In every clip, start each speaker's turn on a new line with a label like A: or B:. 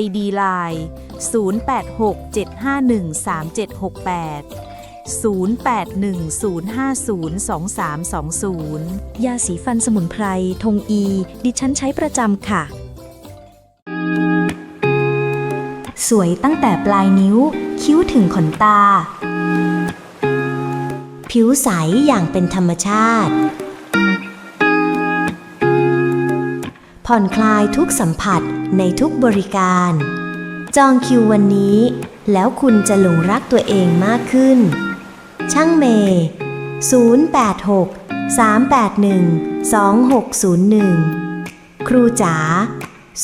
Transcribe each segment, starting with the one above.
A: ID Line 0867513768
B: ยาสีฟันสมุนไพร ทงอี ดิฉันใช้ประจำค่ะ สวยตั้งแต่ปลายนิ้ว คิ้วถึงขนตา ผิวใสอย่างเป็นธรรมชาติ ผ่อนคลายทุกสัมผัสในทุกบริการ จองคิววันนี้ แล้วคุณจะหลงรักตัวเองมากขึ้น ช่างเมย์086 381 2601 ครูจ๋า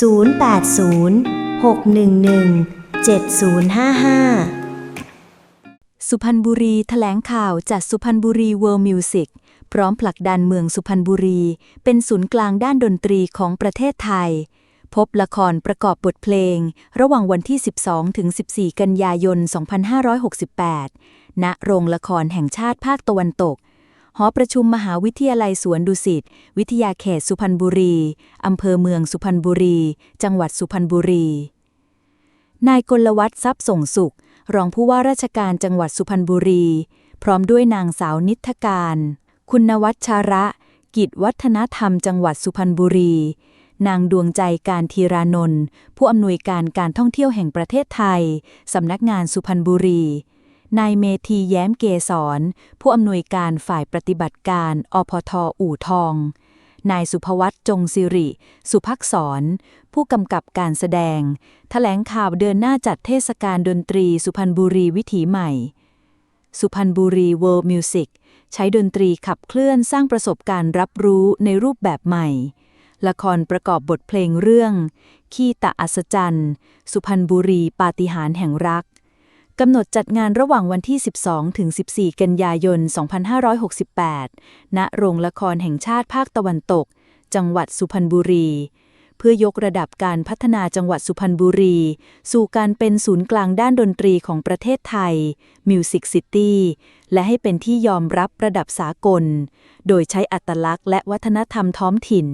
B: 080 611 7055
A: สุพรรณบุรีแถลงข่าวจัดสุพรรณบุรีเวิลด์มิวสิก พร้อมผลักดันเมืองสุพรรณบุรี เป็นศูนย์กลางด้านดนตรีของประเทศไทย พบละครประกอบบทเพลง ระหว่างวันที่ 12 ถึง 14 กันยายน 2568 ณ โรงละครแห่งชาติภาคตะวันตก หอประชุมมหาวิทยาลัยสวนดุสิต วิทยาเขตสุพรรณบุรี อำเภอเมืองสุพรรณบุรี จังหวัดสุพรรณบุรี นายกลวัฒน์ทรัพย์ส่งสุข รองผู้ว่าราชการจังหวัดสุพรรณบุรี พร้อมด้วยนางสาวนิทการ คุณวัชชาระ กิจวัฒนธรรมจังหวัดสุพรรณบุรี นางดวงใจการทีรานนท์ผู้อำนวยการการท่องเที่ยวแห่งประเทศไทย สำนักงานสุพรรณบุรี นายเมธีแย้มเกษรผู้อำนวยการฝ่ายปฏิบัติการอพทอู่ทอง นายสุภวัตจงสิริ สุภักษร ผู้กำกับการแสดงแถลงข่าวเดินหน้าจัดเทศกาลดนตรีสุพรรณบุรีวิถีใหม่ สุพรรณบุรีเวิลด์มิวสิกใช้ดนตรีขับเคลื่อนสร้างประสบการณ์รับรู้ในรูปแบบใหม่ ละครประกอบบทเพลงเรื่อง ขี้ตะอัศจรรย์ สุพรรณบุรีปาฏิหาริย์แห่งรักกำหนดจัดงานระหว่างวันที่ 12 ถึง 14 กันยายน 2568 ณ โรงละครแห่งชาติภาคตะวันตก จังหวัดสุพรรณบุรี เพื่อยกระดับการพัฒนาจังหวัดสุพรรณบุรี สู่การเป็นศูนย์กลางด้านดนตรีของประเทศไทย Music City และให้เป็นที่ยอมรับระดับสากล โดยใช้อัตลักษณ์และวัฒนธรรมท้องถิ่น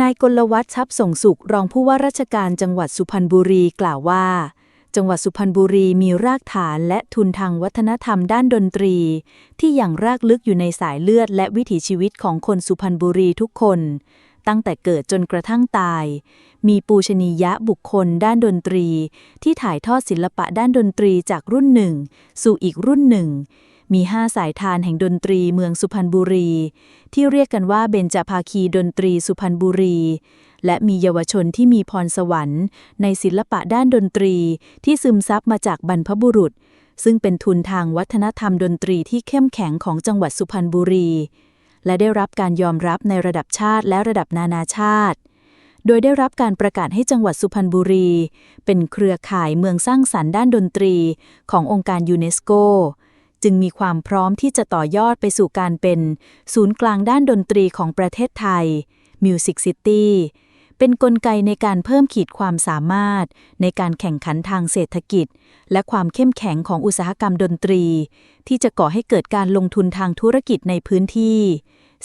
A: นายกลวัฒน์ชับส่งสุขรองผู้ว่าราชการจังหวัดสุพรรณบุรีกล่าวว่าจังหวัดสุพรรณบุรีมีรากฐานและทุนทางวัฒนธรรมด้านดนตรี ที่อย่างรากลึกอยู่ในสายเลือดและวิถีชีวิตของคนสุพรรณบุรีทุกคน ตั้งแต่เกิดจนกระทั่งตาย มีปูชนียะบุคคลด้านดนตรี ที่ถ่ายทอดศิลปะด้านดนตรีจากรุ่นหนึ่ง สู่อีกรุ่นหนึ่ง มีห้าสายทานแห่งดนตรีเมืองสุพรรณบุรี ที่เรียกกันว่าเบญจภาคีดนตรีสุพรรณบุรี และมีเยาวชนที่มีพรสวรรค์ ในศิลปะด้านดนตรีที่ซึมซับมาจากบรรพบุรุษ ซึ่งเป็นทุนทางวัฒนธรรมดนตรีที่เข้มแข็งของจังหวัดสุพรรณบุรี และได้รับการยอมรับในระดับชาติและระดับนานาชาติ โดยได้รับการประกาศให้จังหวัดสุพรรณบุรี เป็นเครือข่ายเมืองสร้างสรรค์ด้านดนตรีขององค์การยูเนสโก จึงมีความพร้อมที่จะต่อยอดไปสู่การเป็น ศูนย์กลางด้านดนตรีของประเทศไทย Music City เป็นนกลไกในการเพิ่มขีดความสามารถ ในการแข่งขันทางเศรษฐกิจ และความเข้มแข็งของอุตสาหกรรมดนตรี ที่จะก่อให้เกิดการลงทุนทางธุรกิจในพื้นที่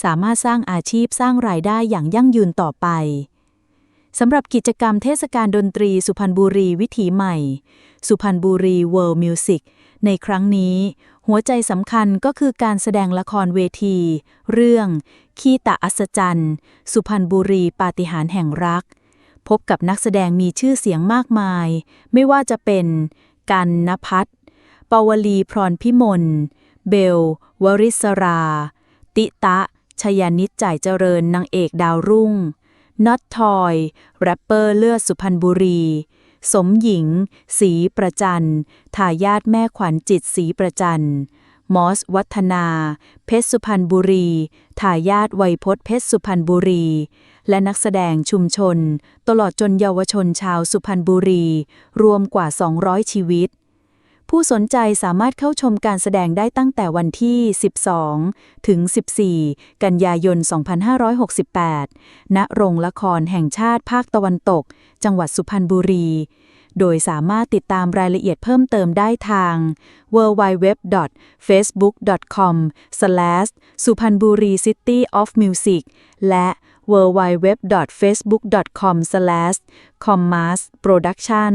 A: สามารถสร้างอาชีพสร้างรายได้อย่างยั่งยืนต่อไปสำหรับกิจกรรมเทศกาลดนตรีสุพรรณบุรีวิถีใหม่ สุพรรณบุรี World Music ในครั้งนี้ หัวใจสำคัญก็คือการแสดงละครเวที เรื่อง ขี้ตะอัศจรรย์ สุพรรณบุรีปาฏิหาริย์แห่งรัก พบกับนักแสดงมีชื่อเสียงมากมาย ไม่ว่าจะเป็น กันนพัฒน์ปวลีพรพิมล เบล วริศรา ติตะ ชยานิจจ่ายเจริญนางเอกดาวรุ่งน็อตทอย แรปเปอร์เลือดสุพรรณบุรี สมหญิง สีประจันทายาทแม่ขวัญจิตสีประจันมอส วัฒนา เพชรสุพรรณบุรี ทายาทวัยพศเพชรสุพรรณบุรี และนักแสดงชุมชน ตลอดจนเยาวชนชาวสุพรรณบุรี รวมกว่า 200 ชีวิต ผู้สนใจสามารถเข้าชมการแสดงได้ตั้งแต่วันที่ 12 ถึง 14 กันยายน 2568 ณ โรงละครแห่งชาติภาคตะวันตก จังหวัดสุพรรณบุรี โดยสามารถติดตามรายละเอียดเพิ่มเติมได้ทาง www.facebook.com s u p h a n b u r i City of Music และ
C: www.facebook.com/commas.production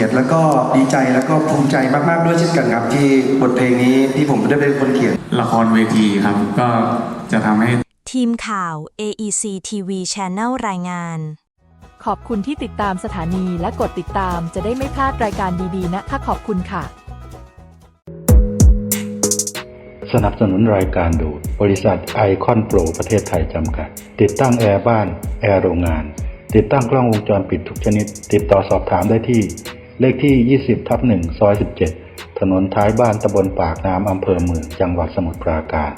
C: กียรติแล้วก็ดีใจแล้วก็ภูมิใจมากๆด้วยเช่นกันครับ ที่บทเพลงนี้ที่ผมได้เป็นคนเขียน
D: ละครเวทีครับ ก็จะทำให้
E: ทีมข่าว AEC TV Channel รายงาน
F: ขอบคุณที่ติดตามสถานีและกดติดตามจะได้ไม่พลาดรายการดีๆนะคะขอบคุณค่ะ
G: สนับสนุนรายการโดยบริษัทไอคอนโปรประเทศไทยจำกัด ติดตั้งแอร์บ้าน แอร์โรงงาน ติดตั้งกล้องวงจรปิดทุกชนิด ติดต่อสอบถามได้ที่ เลขที่ 20ทับ1ซอย 17 ถนนท้ายบ้านตำบลปากน้ำอำเภอเมือง จังหวัดสมุทรปราการ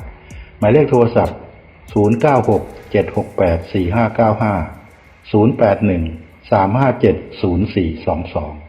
G: หมายเลขโทรศัพท์ 096 768 4595 081 357 0422